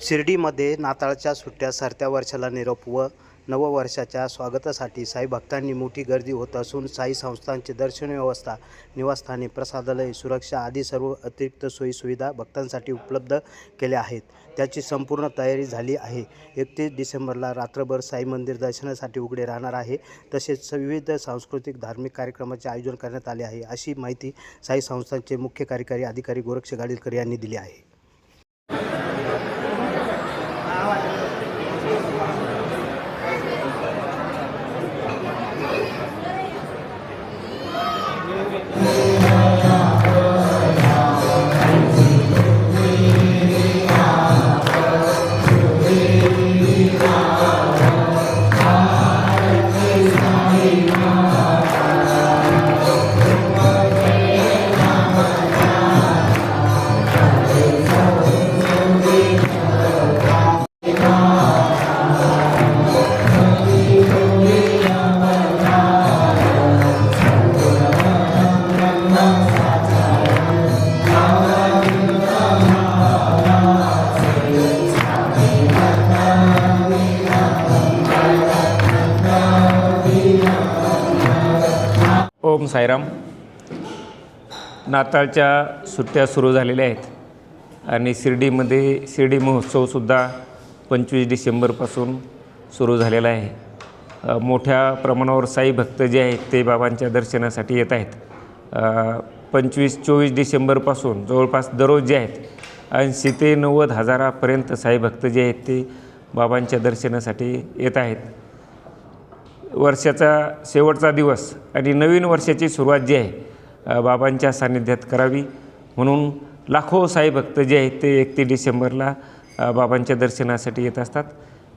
शिर्डीमध्ये नाताळच्या सुट्ट्या सरत्या वर्षाला निरोप व नववर्षाच्या स्वागतासाठी साई भक्तांनी मोठी गर्दी होत असून साई संस्थांची दर्शन व्यवस्था निवासस्थाने प्रसादालय सुरक्षा आदी सर्व अतिरिक्त सोयीसुविधा भक्तांसाठी उपलब्ध केल्या आहेत. त्याची संपूर्ण तयारी झाली आहे. एकतीस डिसेंबरला रात्रभर साई मंदिर दर्शनासाठी उघडे राहणार आहे. तसेच विविध सांस्कृतिक धार्मिक कार्यक्रमाचे आयोजन करण्यात आले आहे अशी माहिती साई संस्थांचे मुख्य कार्यकारी अधिकारी गोरक्ष गाडीलकर यांनी दिली आहे. ओम साईराम. नाताळच्या सुट्ट्या सुरू झालेल्या आहेत. आणि शिर्डीमध्ये शिर्डी महोत्सवसुद्धा पंचवीस डिसेंबरपासून सुरू झालेला आहे. मोठ्या प्रमाणावर साई भक्त जे आहेत ते बाबांच्या दर्शनासाठी येत आहेत. पंचवीस चोवीस डिसेंबरपासून जवळपास दररोज जे आहेत ऐंशी ते नव्वद हजारापर्यंत साई भक्त जे आहेत ते बाबांच्या दर्शनासाठी येत आहेत. वर्षाचा शेवटचा दिवस आणि नवीन वर्षाची सुरुवात जी आहे बाबांच्या सान्निध्यात करावी. म्हणून लाखो साई भक्त जे आहेत ते एकतीस डिसेंबरला बाबांच्या दर्शनासाठी येत असतात.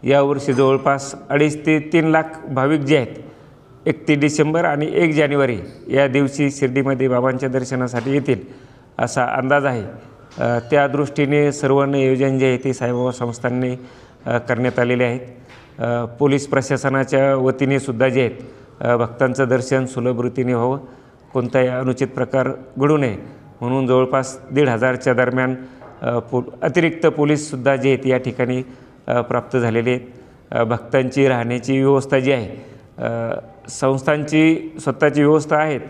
यावर्षी जवळपास अडीच ते तीन लाख भाविक जे आहेत एकतीस डिसेंबर आणि एक जानेवारी या दिवशी शिर्डीमध्ये बाबांच्या दर्शनासाठी येतील असा अंदाज आहे. त्या दृष्टीने सर्व नियोजन जे आहे ते साईबाबा संस्थांनी करण्यात आलेले आहेत. पोलीस प्रशासनाच्या वतीने सुद्धा जे आहेत भक्तांचं दर्शन सुलभ रीतीने व्हावं कोणताही अनुचित प्रकार घडू नये. म्हणून जवळपास दीड हजारच्या दरम्यान पो अतिरिक्त पोलीससुद्धा जे आहेत या ठिकाणी प्राप्त झालेले आहेत. भक्तांची राहण्याची व्यवस्था जी आहे संस्थांची स्वतःची व्यवस्था आहेत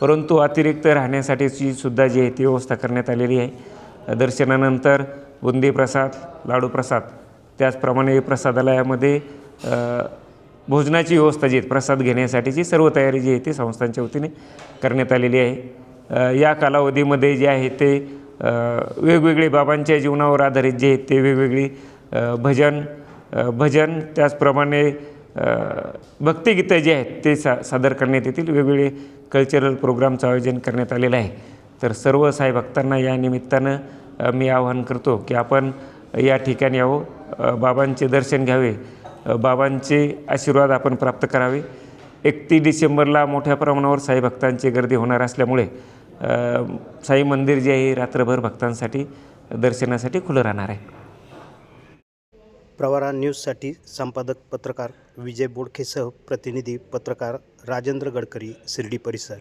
परंतु अतिरिक्त राहण्यासाठीची सुद्धा जी आहे ती व्यवस्था करण्यात आलेली आहे. दर्शनानंतर बुंदी प्रसाद लाडू प्रसाद त्याचप्रमाणे प्रसादालयामध्ये भोजनाची व्यवस्था जी आहे प्रसाद घेण्यासाठीची सर्व तयारी जी आहे ती संस्थांच्या वतीने करण्यात आलेली आहे. या कालावधीमध्ये जे आहे ते वेगवेगळे बाबांच्या जीवनावर आधारित जे आहेत ते वेगवेगळी भजन भजन त्याचप्रमाणे भक्तिगीतं जे आहेत ते सा सादर करण्यात येतील. वेगवेगळे कल्चरल प्रोग्रामचं आयोजन करण्यात आलेलं आहे. तर सर्व साई भक्तांना या निमित्तानं मी आवाहन करतो की आपण या ठिकाणी यावं. बाबांचे दर्शन घ्यावे. बाबांचे आशीर्वाद आपण प्राप्त करावे. एकतीस डिसेंबरला मोठ्या प्रमाणावर साई भक्तांची गर्दी होणार असल्यामुळे साई मंदिर जे आहे रात्रभर भक्तांसाठी दर्शनासाठी खुलं राहणार आहे. प्रवारा न्यूजसाठी संपादक पत्रकार विजय बोडखेसह प्रतिनिधी पत्रकार राजेंद्र गडकरी शिर्डी परिसर.